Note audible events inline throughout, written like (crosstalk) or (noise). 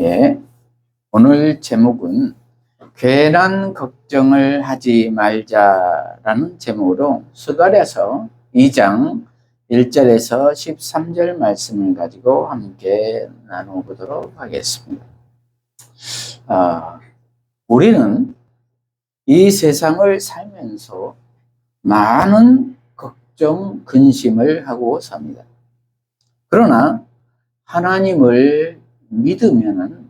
예. 오늘 제목은 괜한 걱정을 하지 말자라는 제목으로 수가랴서 2장 1절에서 13절 말씀을 가지고 함께 나눠보도록 하겠습니다. 아, 우리는 이 세상을 살면서 많은 걱정, 근심을 하고 삽니다. 그러나 하나님을 믿으면은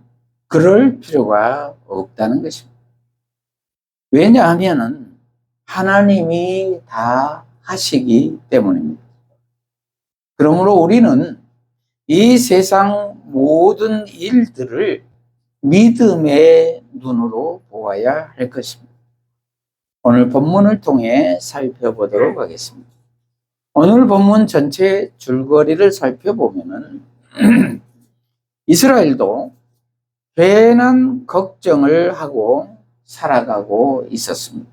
그럴 필요가 없다는 것입니다. 왜냐하면은 하나님이 다 하시기 때문입니다. 그러므로 우리는 이 세상 모든 일들을 믿음의 눈으로 보아야 할 것입니다. 오늘 본문을 통해 살펴보도록 하겠습니다. 오늘 본문 전체 줄거리를 살펴보면은 (clears throat) 이스라엘도 괜한 걱정을 하고 살아가고 있었습니다.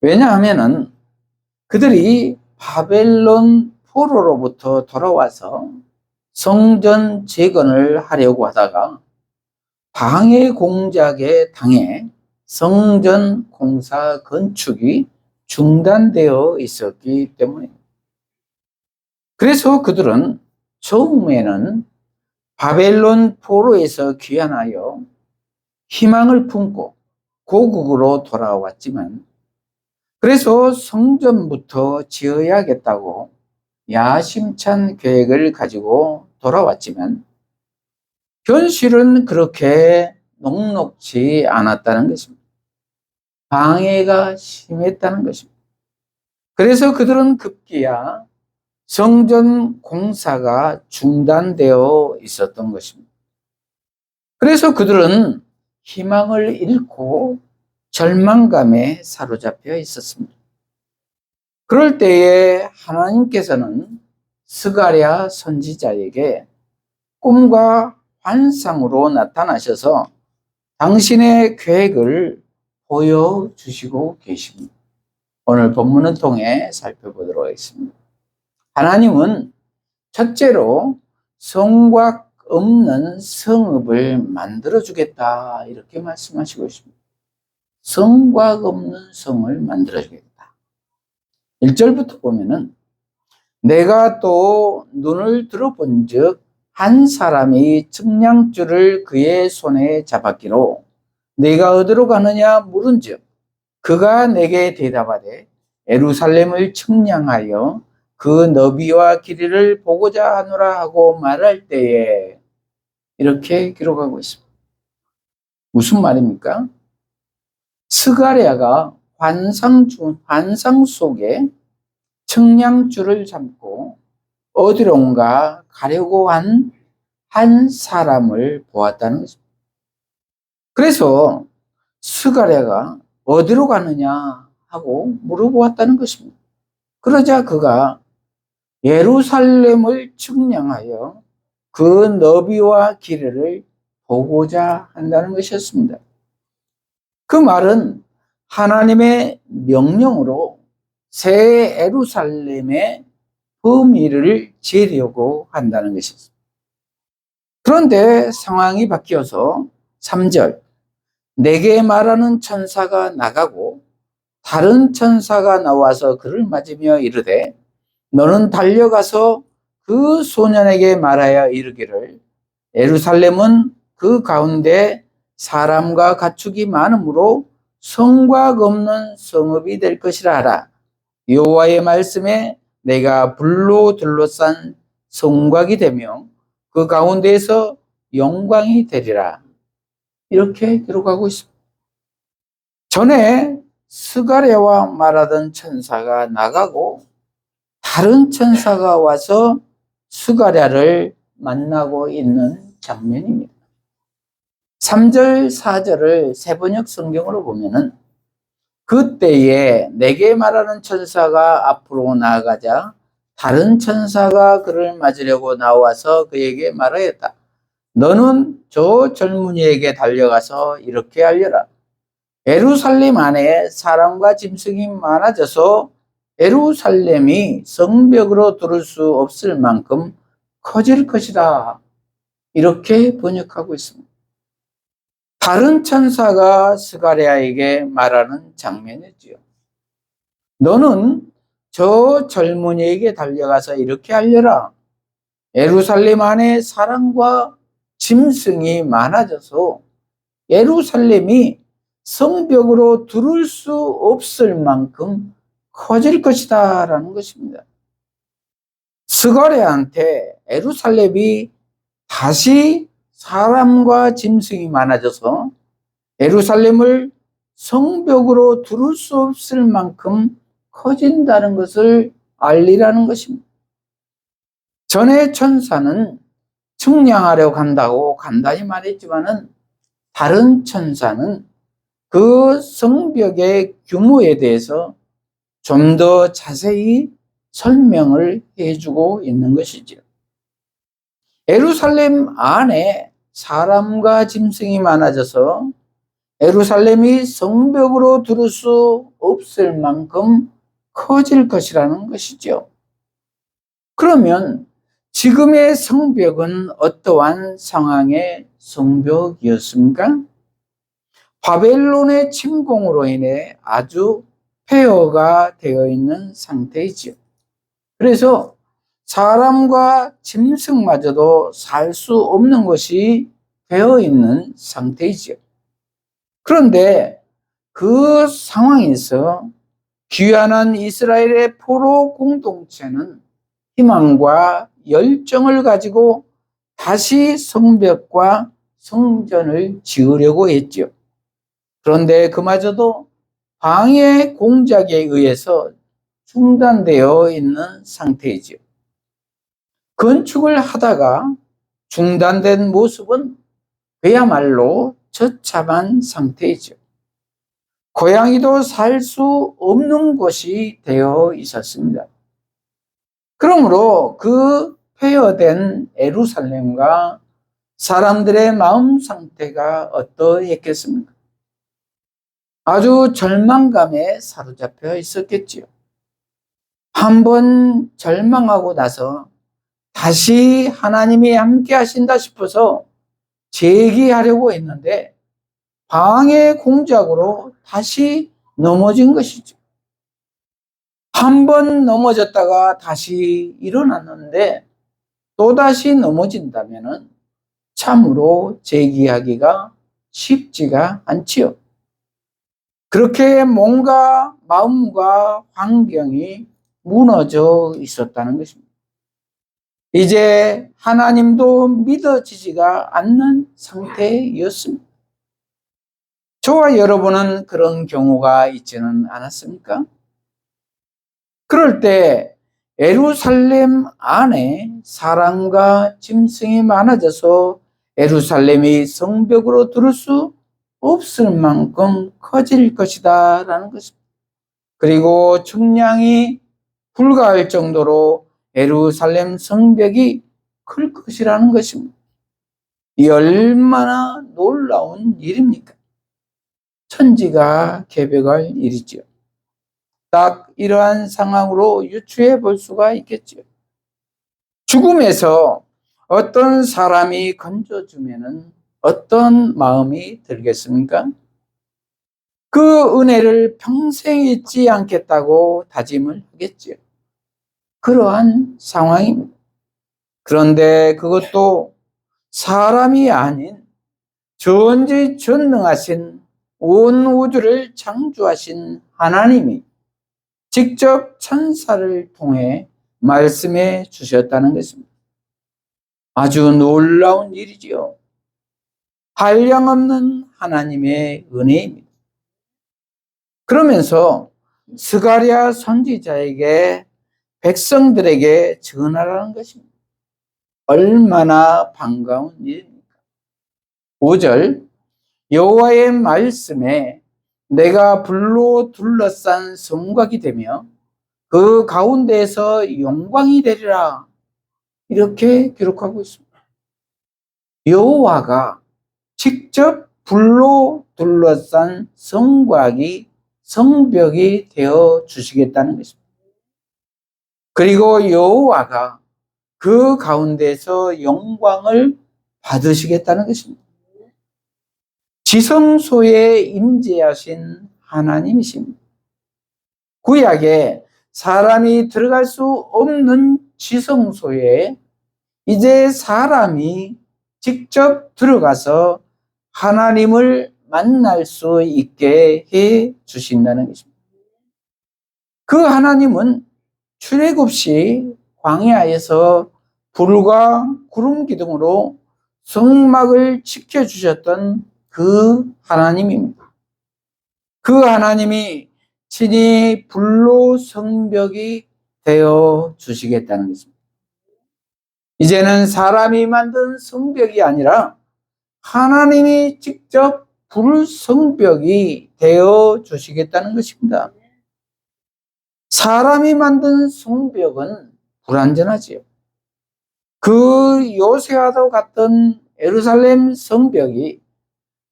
왜냐하면은 그들이 바벨론 포로로부터 돌아와서 성전 재건을 하려고 하다가 방해 공작에 당해 성전 공사 건축이 중단되어 있었기 때문입니다. 그래서 그들은 처음에는 바벨론 포로에서 귀환하여 희망을 품고 고국으로 돌아왔지만 그래서 성전부터 지어야겠다고 야심찬 계획을 가지고 돌아왔지만 현실은 그렇게 녹록지 않았다는 것입니다. 방해가 심했다는 것입니다. 그래서 그들은 급기야 성전 공사가 중단되어 있었던 것입니다. 그래서 그들은 희망을 잃고 절망감에 사로잡혀 있었습니다. 그럴 때에 하나님께서는 스가랴 선지자에게 꿈과 환상으로 나타나셔서 당신의 계획을 보여주시고 계십니다. 오늘 본문을 통해 살펴보도록 하겠습니다. 하나님은 첫째로 성곽 없는 성읍을 만들어 주겠다 이렇게 말씀하시고 있습니다. 성곽 없는 성을 만들어 주겠다. 1절부터 보면은 내가 또 눈을 들어본 즉 한 사람이 측량줄을 그의 손에 잡았기로 내가 어디로 가느냐 물은 즉 그가 내게 대답하되 에루살렘을 측량하여 그 너비와 길이를 보고자 하노라 하고 말할 때에 이렇게 기록하고 있습니다. 무슨 말입니까? 스가랴가 환상 중 환상 속에 측량줄을 잡고 어디론가 가려고 한 한 사람을 보았다는 것입니다. 그래서 스가랴가 어디로 가느냐 하고 물어보았다는 것입니다. 그러자 그가 예루살렘을 측량하여 그 너비와 길이를 보고자 한다는 것이었습니다. 그 말은 하나님의 명령으로 새 예루살렘의 범위를 재려고 한다는 것이었습니다. 그런데 상황이 바뀌어서 3절 내게 말하는 천사가 나가고 다른 천사가 나와서 그를 맞으며 이르되 너는 달려가서 그 소년에게 말하여 이르기를 예루살렘은 그 가운데 사람과 가축이 많으므로 성곽 없는 성읍이 될 것이라 하라. 여호와의 말씀에 내가 불로 둘러싼 성곽이 되며 그 가운데에서 영광이 되리라. 이렇게 기록하고 있습니다. 전에 스가랴와 말하던 천사가 나가고 다른 천사가 와서 스가랴를 만나고 있는 장면입니다. 3절, 4절을 세번역 성경으로 보면은 그때에 내게 말하는 천사가 앞으로 나아가자 다른 천사가 그를 맞으려고 나와서 그에게 말하였다. 너는 저 젊은이에게 달려가서 이렇게 알려라. 에루살렘 안에 사람과 짐승이 많아져서 에루살렘이 성벽으로 들을 수 없을 만큼 커질 것이다. 이렇게 번역하고 있습니다. 다른 천사가 스가랴에게 말하는 장면이지요. 너는 저 젊은이에게 달려가서 이렇게 알려라. 예루살렘 안에 사랑과 짐승이 많아져서 예루살렘이 성벽으로 두를 수 없을 만큼 커질 것이다 라는 것입니다. 스가랴한테 예루살렘이 다시 사람과 짐승이 많아져서 예루살렘을 성벽으로 두를 수 없을 만큼 커진다는 것을 알리라는 것입니다. 전에 천사는 측량하려 간다고 간단히 말했지만은 다른 천사는 그 성벽의 규모에 대해서 좀 더 자세히 설명을 해주고 있는 것이죠. 예루살렘 안에 사람과 짐승이 많아져서 예루살렘이 성벽으로 두를 수 없을 만큼 커질 것이라는 것이죠. 그러면 지금의 성벽은 어떠한 상황의 성벽이었습니까? 바벨론의 침공으로 인해 아주 폐허가 되어 있는 상태이지요. 그래서 사람과 짐승마저도 살 수 없는 것이 되어 있는 상태이지요. 그런데 그 상황에서 귀환한 이스라엘의 포로 공동체는 희망과 열정을 가지고 다시 성벽과 성전을 지으려고 했죠. 그런데 그마저도 방해 공작에 의해서 중단되어 있는 상태이죠. 건축을 하다가 중단된 모습은 그야말로 처참한 상태이죠. 고양이도 살 수 없는 곳이 되어 있었습니다. 그러므로 그 폐허된 에루살렘과 사람들의 마음 상태가 어떠했겠습니까? 아주 절망감에 사로잡혀 있었겠지요. 한 번 절망하고 나서 다시 하나님이 함께 하신다 싶어서 재기하려고 했는데 방해 공작으로 다시 넘어진 것이죠. 한 번 넘어졌다가 다시 일어났는데 또다시 넘어진다면 참으로 재기하기가 쉽지가 않지요. 그렇게 뭔가 마음과 환경이 무너져 있었다는 것입니다. 이제 하나님도 믿어지지가 않는 상태였습니다. 저와 여러분은 그런 경우가 있지는 않았습니까? 그럴 때 에루살렘 안에 사람과 짐승이 많아져서 에루살렘이 성벽으로 들을 수 없을 만큼 커질 것이다 라는 것입니다. 그리고 측량이 불가할 정도로 에루살렘 성벽이 클 것이라는 것입니다. 이 얼마나 놀라운 일입니까? 천지가 개벽할 일이지요. 딱 이러한 상황으로 유추해 볼 수가 있겠지요. 죽음에서 어떤 사람이 건져주면은 어떤 마음이 들겠습니까? 그 은혜를 평생 잊지 않겠다고 다짐을 하겠지요. 그러한 상황입니다. 그런데 그것도 사람이 아닌 전지 전능하신 온 우주를 창조하신 하나님이 직접 천사를 통해 말씀해 주셨다는 것입니다. 아주 놀라운 일이지요. 한량없는 하나님의 은혜입니다. 그러면서 스가랴 선지자에게 백성들에게 전하라는 것입니다. 얼마나 반가운 일입니까? 5절 여호와의 말씀에 내가 불로 둘러싼 성곽이 되며 그 가운데에서 영광이 되리라 이렇게 기록하고 있습니다. 여호와가 직접 불로 둘러싼 성곽이 성벽이 되어 주시겠다는 것입니다. 그리고 여호와가 그 가운데서 영광을 받으시겠다는 것입니다. 지성소에 임재하신 하나님이십니다. 구약에 사람이 들어갈 수 없는 지성소에 이제 사람이 직접 들어가서 하나님을 만날 수 있게 해 주신다는 것입니다. 그 하나님은 출애굽 시 광야에서 불과 구름 기둥으로 성막을 지켜 주셨던 그 하나님입니다. 그 하나님이 친히 불로 성벽이 되어 주시겠다는 것입니다. 이제는 사람이 만든 성벽이 아니라 하나님이 직접 불 성벽이 되어 주시겠다는 것입니다. 사람이 만든 성벽은 불완전하지요. 그 요새와도 같던 예루살렘 성벽이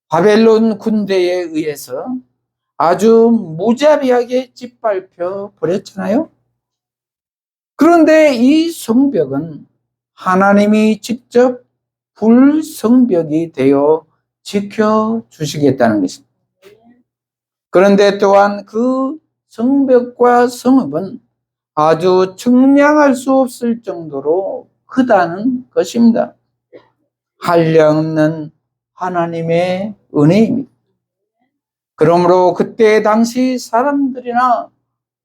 바벨론 군대에 의해서 아주 무자비하게 짓밟혀 버렸잖아요. 그런데 이 성벽은 하나님이 직접 불성벽이 되어 지켜 주시겠다는 것입니다. 그런데 또한 그 성벽과 성읍은 아주 측량할 수 없을 정도로 크다는 것입니다. 한량없는 하나님의 은혜입니다. 그러므로 그때 당시 사람들이나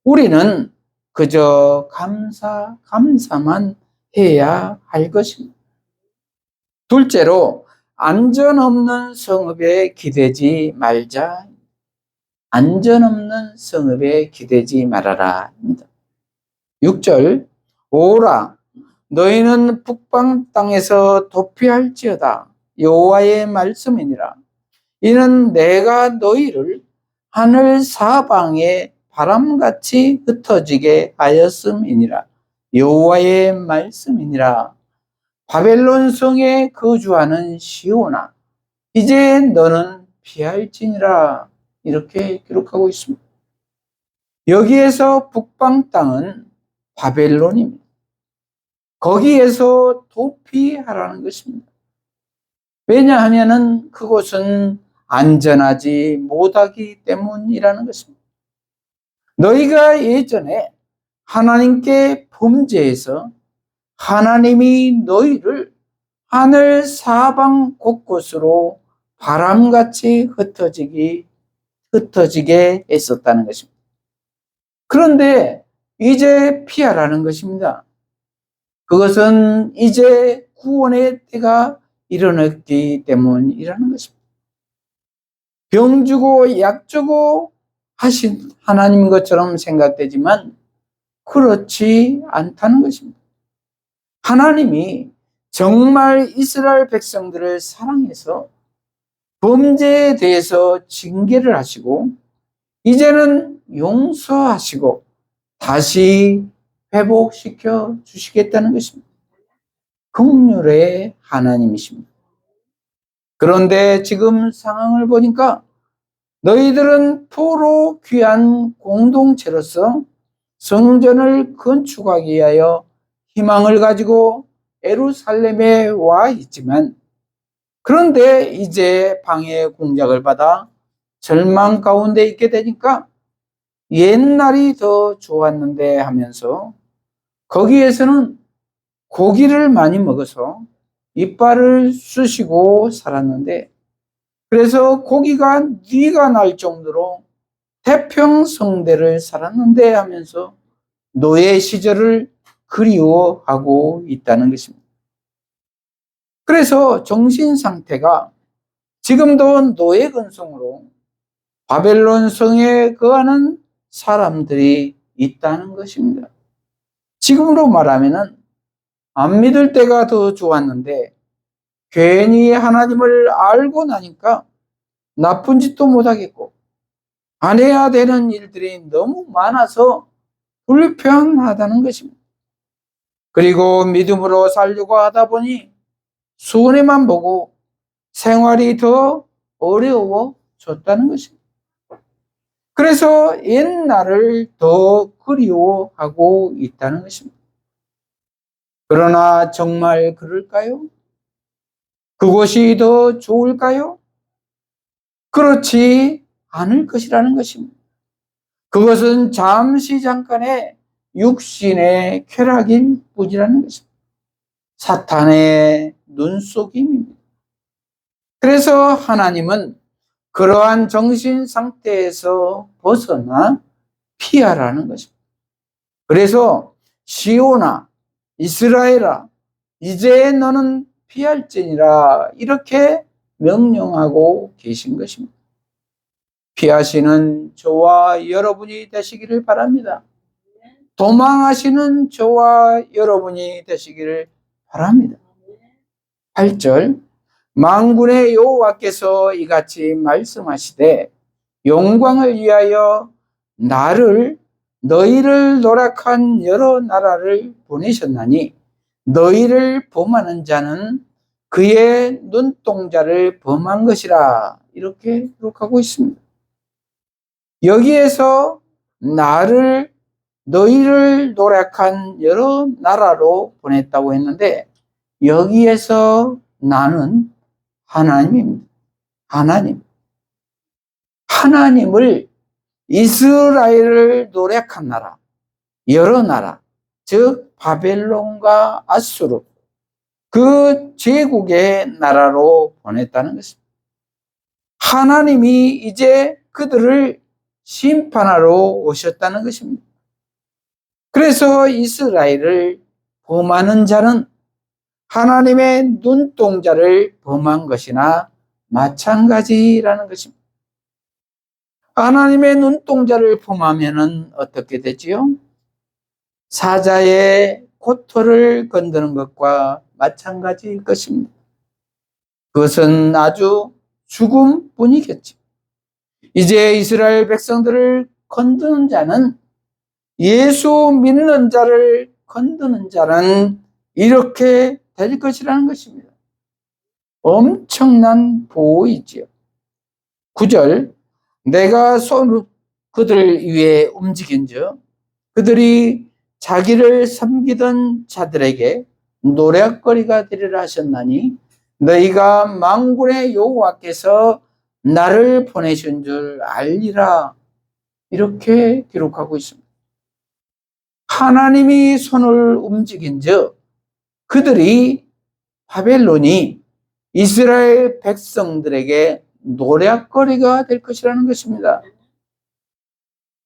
우리는 그저 감사, 감사만 해야 할 것입니다. 둘째로, 안전 없는 성읍에 기대지 말자. 안전 없는 성읍에 기대지 말아라. 입니다. 6절, 오라, 너희는 북방 땅에서 도피할지어다. 여호와의 말씀이니라. 이는 내가 너희를 하늘 사방에 바람같이 흩어지게 하였음이니라. 여호와의 말씀이니라. 바벨론 성에 거주하는 시오나 이제 너는 피할지니라. 이렇게 기록하고 있습니다. 여기에서 북방 땅은 바벨론입니다. 거기에서 도피하라는 것입니다. 왜냐하면은 그곳은 안전하지 못하기 때문이라는 것입니다. 너희가 예전에 하나님께 범죄해서 하나님이 너희를 하늘 사방 곳곳으로 바람같이 흩어지기 흩어지게 했었다는 것입니다. 그런데 이제 피하라는 것입니다. 그것은 이제 구원의 때가 일어났기 때문이라는 것입니다. 병 주고 약 주고 하신 하나님인 것처럼 생각되지만 그렇지 않다는 것입니다. 하나님이 정말 이스라엘 백성들을 사랑해서 범죄에 대해서 징계를 하시고 이제는 용서하시고 다시 회복시켜 주시겠다는 것입니다. 긍휼의 하나님이십니다. 그런데 지금 상황을 보니까 너희들은 포로 귀한 공동체로서 성전을 건축하기 위하여 희망을 가지고 에루살렘에 와 있지만 그런데 이제 방해 공작을 받아 절망 가운데 있게 되니까 옛날이 더 좋았는데 하면서 거기에서는 고기를 많이 먹어서 이빨을 쑤시고 살았는데 그래서 고기가 뉘가 날 정도로 태평성대를 살았는데 하면서 노예 시절을 그리워하고 있다는 것입니다. 그래서 정신 상태가 지금도 노예 근성으로 바벨론 성에 거하는 사람들이 있다는 것입니다. 지금으로 말하면은 안 믿을 때가 더 좋았는데 괜히 하나님을 알고 나니까 나쁜 짓도 못하겠고 안 해야 되는 일들이 너무 많아서 불편하다는 것입니다. 그리고 믿음으로 살려고 하다 보니 손해만 보고 생활이 더 어려워졌다는 것입니다. 그래서 옛날을 더 그리워하고 있다는 것입니다. 그러나 정말 그럴까요? 그곳이 더 좋을까요? 그렇지 않을 것이라는 것입니다. 그것은 잠시 잠깐의 육신의 쾌락일 뿐이라는 것입니다. 사탄의 눈속임입니다. 그래서 하나님은 그러한 정신 상태에서 벗어나 피하라는 것입니다. 그래서 시오나 이스라엘아 이제 너는 피할지니라 이렇게 명령하고 계신 것입니다. 피하시는 저와 여러분이 되시기를 바랍니다. 도망하시는 저와 여러분이 되시기를 바랍니다. 8절 만군의 여호와께서 이같이 말씀하시되 영광을 위하여 나를 너희를 노력한 여러 나라를 보내셨나니 너희를 범하는 자는 그의 눈동자를 범한 것이라 이렇게 기록하고 있습니다. 여기에서 나를 너희를 노력한 여러 나라로 보냈다고 했는데 여기에서 나는 하나님입니다. 하나님. 하나님을 이스라엘을 노력한 나라, 여러 나라, 즉 바벨론과 아수르 그 제국의 나라로 보냈다는 것입니다. 하나님이 이제 그들을 심판하러 오셨다는 것입니다. 그래서 이스라엘을 범하는 자는 하나님의 눈동자를 범한 것이나 마찬가지라는 것입니다. 하나님의 눈동자를 범하면 어떻게 되지요? 사자의 고토를 건드는 것과 마찬가지일 것입니다. 그것은 아주 죽음뿐이겠죠. 이제 이스라엘 백성들을 건드는 자는 예수 믿는 자를 건드는 자는 이렇게 될 것이라는 것입니다. 엄청난 보호이지요. 9절 내가 손 그들을 위해 움직인즉 그들이 자기를 섬기던 자들에게 노략거리가 되리라 하셨나니 너희가 망군의 여호와께서 나를 보내신 줄 알리라 이렇게 기록하고 있습니다. 하나님이 손을 움직인즉 그들이 바벨론이 이스라엘 백성들에게 노략거리가 될 것이라는 것입니다.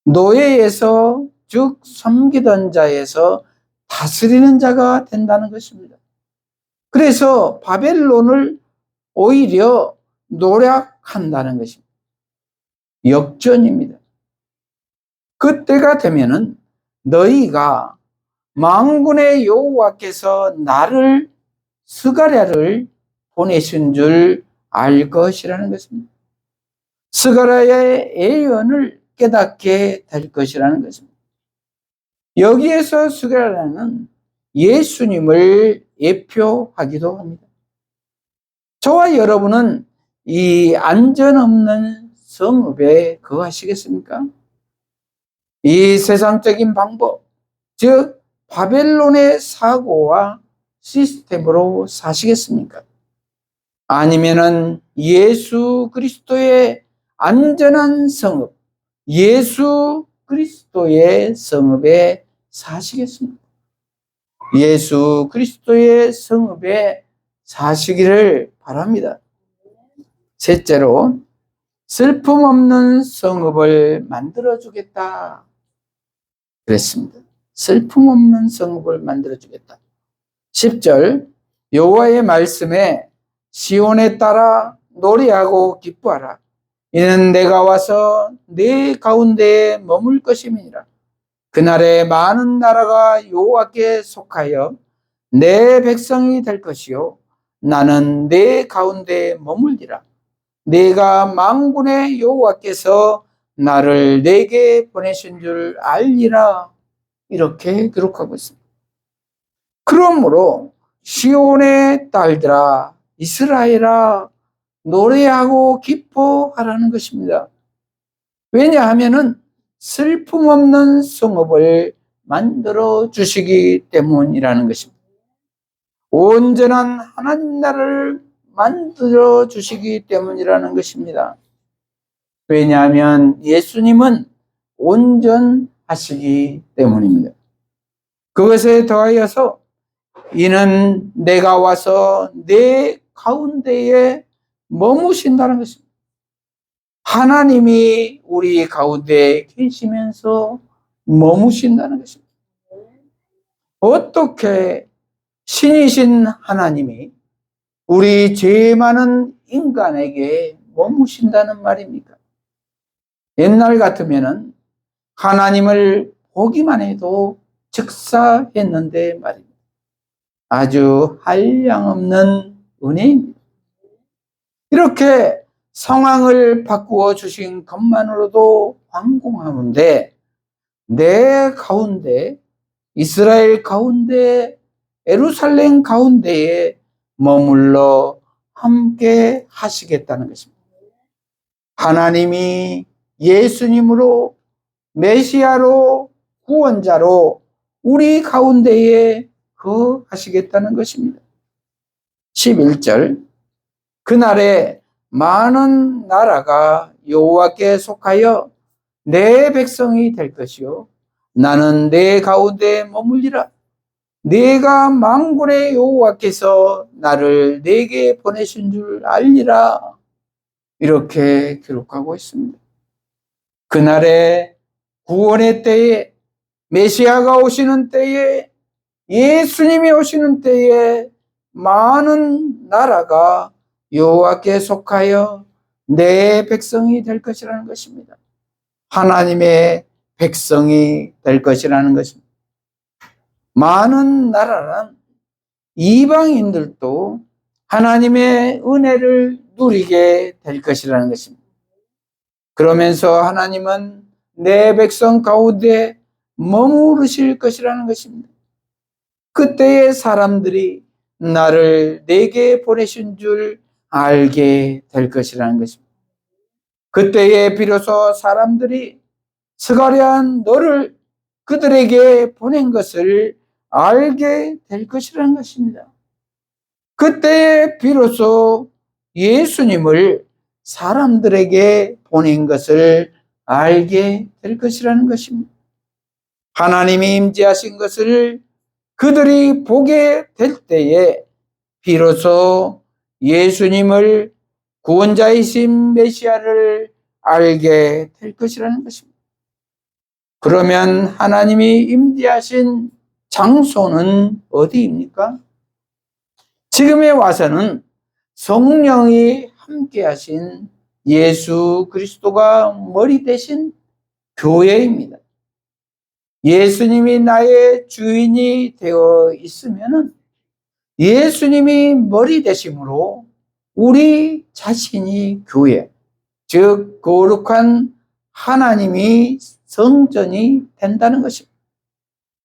노예에서 즉 섬기던 자에서 다스리는 자가 된다는 것입니다. 그래서 바벨론을 오히려 노략한다는 것입니다. 역전입니다. 그때가 되면은 너희가 망군의 여호와께서 나를 스가랴를 보내신 줄 알 것이라는 것입니다. 스가랴의 예언을 깨닫게 될 것이라는 것입니다. 여기에서 스가랴는 예수님을 예표하기도 합니다. 저와 여러분은 이 안전 없는 성읍에 거하시겠습니까? 이 세상적인 방법, 즉 바벨론의 사고와 시스템으로 사시겠습니까? 아니면은 예수 그리스도의 안전한 성읍, 예수 그리스도의 성읍에 사시겠습니까? 예수 그리스도의 성읍에 사시기를 바랍니다. 셋째로 슬픔 없는 성읍을 만들어 주겠다. 그랬습니다. 슬픔 없는 성읍을 만들어 주겠다. 10절 여호와의 말씀에 시온에 따라 노래하고 기뻐하라. 이는 내가 와서 내 가운데에 머물 것임이니라. 그날에 많은 나라가 여호와께 속하여 내 백성이 될 것이요 나는 내 가운데 머물리라. 내가 망군의 여호와께서 나를 내게 보내신 줄 알리라. 이렇게 기록하고 있습니다. 그러므로 시온의 딸들아 이스라엘아 노래하고 기뻐하라는 것입니다. 왜냐하면은 슬픔 없는 성읍을 만들어 주시기 때문이라는 것입니다. 온전한 하나님 나라를 만들어 주시기 때문이라는 것입니다. 왜냐하면 예수님은 온전하시기 때문입니다. 그것에 더하여서 이는 내가 와서 내 가운데에 머무신다는 것입니다. 하나님이 우리 가운데 계시면서 머무신다는 것입니다. 어떻게 신이신 하나님이 우리 죄 많은 인간에게 머무신다는 말입니까? 옛날 같으면은 하나님을 보기만 해도 즉사했는데 말입니다. 아주 한량없는 은혜입니다. 이렇게 상황을 바꾸어 주신 것만으로도 황공하는데 내 가운데 이스라엘 가운데 에루살렘 가운데에 머물러 함께 하시겠다는 것입니다. 하나님이 예수님으로 메시아로 구원자로 우리 가운데에 거하시겠다는 것입니다. 11절 그날에 많은 나라가 여호와께 속하여 내 백성이 될 것이요 나는 내 가운데 머물리라 내가 망군의 여호와께서 나를 내게 보내신 줄 알리라 이렇게 기록하고 있습니다. 그날에 구원의 때에 메시아가 오시는 때에 예수님이 오시는 때에 많은 나라가 여호와께 속하여 내 백성이 될 것이라는 것입니다. 하나님의 백성이 될 것이라는 것입니다. 많은 나라란 이방인들도 하나님의 은혜를 누리게 될 것이라는 것입니다. 그러면서 하나님은 내 백성 가운데 머무르실 것이라는 것입니다. 그때의 사람들이 나를 내게 보내신 줄 알게 될 것이라는 것입니다. 그때에 비로소 사람들이 스가랴한 너를 그들에게 보낸 것을 알게 될 것이라는 것입니다. 그때에 비로소 예수님을 사람들에게 보낸 것을 알게 될 것이라는 것입니다. 하나님이 임재하신 것을 그들이 보게 될 때에 비로소 예수님을 구원자이신 메시아를 알게 될 것이라는 것입니다. 그러면 하나님이 임재하신 장소는 어디입니까? 지금에 와서는 성령이 함께 하신 예수 그리스도가 머리 대신 교회입니다. 예수님이 나의 주인이 되어 있으면은 예수님이 머리 되심으로 우리 자신이 교회, 즉 거룩한 하나님이 성전이 된다는 것입니다.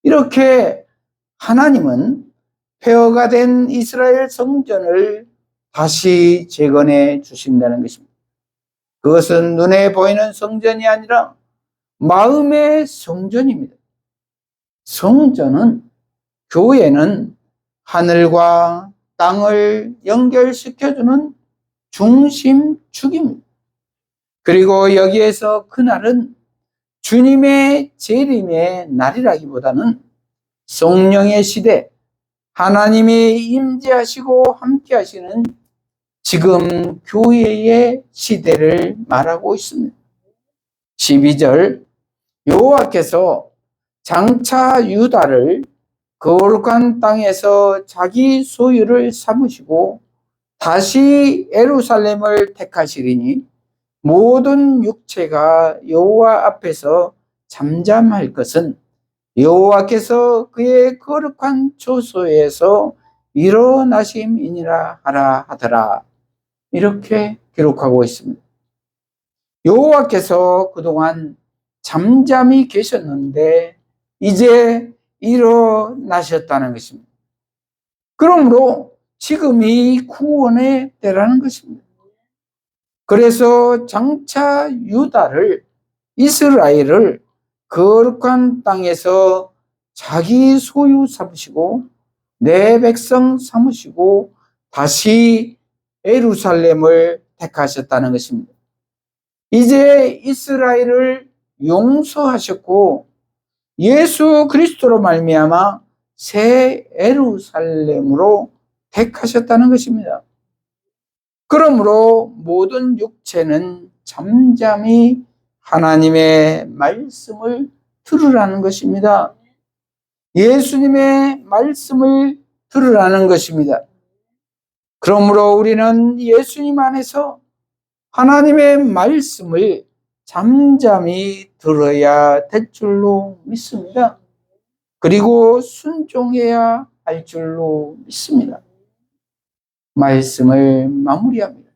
이렇게 하나님은 폐허가 된 이스라엘 성전을 다시 재건해 주신다는 것입니다. 그것은 눈에 보이는 성전이 아니라 마음의 성전입니다. 성전은 교회는 하늘과 땅을 연결시켜주는 중심축입니다. 그리고 여기에서 그날은 주님의 재림의 날이라기보다는 성령의 시대, 하나님이 임재하시고 함께 하시는 지금 교회의 시대를 말하고 있습니다. 12절 여호와께서 장차 유다를 거룩한 땅에서 자기 소유를 삼으시고 다시 에루살렘을 택하시리니 모든 육체가 여호와 앞에서 잠잠할 것은 여호와께서 그의 거룩한 조소에서 일어나심이니라 하라 하더라. 이렇게 기록하고 있습니다. 여호와께서 그동안 잠잠히 계셨는데 이제 일어나셨다는 것입니다. 그러므로 지금이 구원의 때라는 것입니다. 그래서 장차 유다를 이스라엘을 거룩한 땅에서 자기 소유 삼으시고 내 백성 삼으시고 다시 에루살렘을 택하셨다는 것입니다. 이제 이스라엘을 용서하셨고 예수 그리스도로 말미암아 새 에루살렘으로 택하셨다는 것입니다. 그러므로 모든 육체는 잠잠히 하나님의 말씀을 들으라는 것입니다. 예수님의 말씀을 들으라는 것입니다. 그러므로 우리는 예수님 안에서 하나님의 말씀을 잠잠히 들어야 될 줄로 믿습니다. 그리고 순종해야 할 줄로 믿습니다. 말씀을 마무리합니다.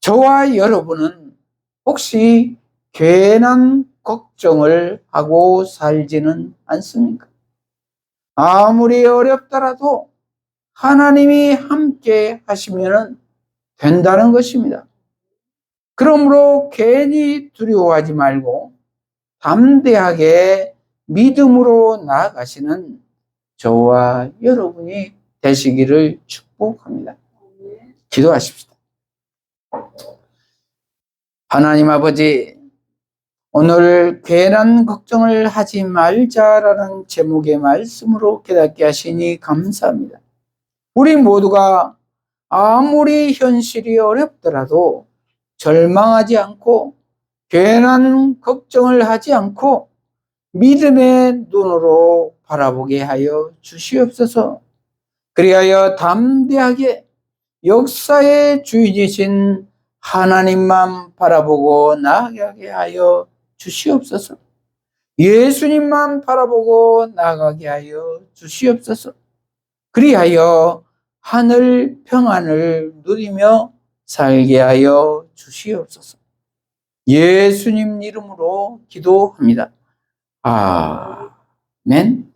저와 여러분은 혹시 괜한 걱정을 하고 살지는 않습니까? 아무리 어렵더라도 하나님이 함께 하시면 된다는 것입니다. 그러므로 괜히 두려워하지 말고 담대하게 믿음으로 나아가시는 저와 여러분이 되시기를 축복합니다. 기도하십시다. 하나님 아버지, 오늘 괜한 걱정을 하지 말자라는 제목의 말씀으로 깨닫게 하시니 감사합니다. 우리 모두가 아무리 현실이 어렵더라도 절망하지 않고 괜한 걱정을 하지 않고 믿음의 눈으로 바라보게 하여 주시옵소서. 그리하여 담대하게 역사의 주인이신 하나님만 바라보고 나아가게 하여 주시옵소서. 예수님만 바라보고 나아가게 하여 주시옵소서. 그리하여 하늘 평안을 누리며 살게 하여 주시옵소서. 예수님 이름으로 기도합니다. 아멘.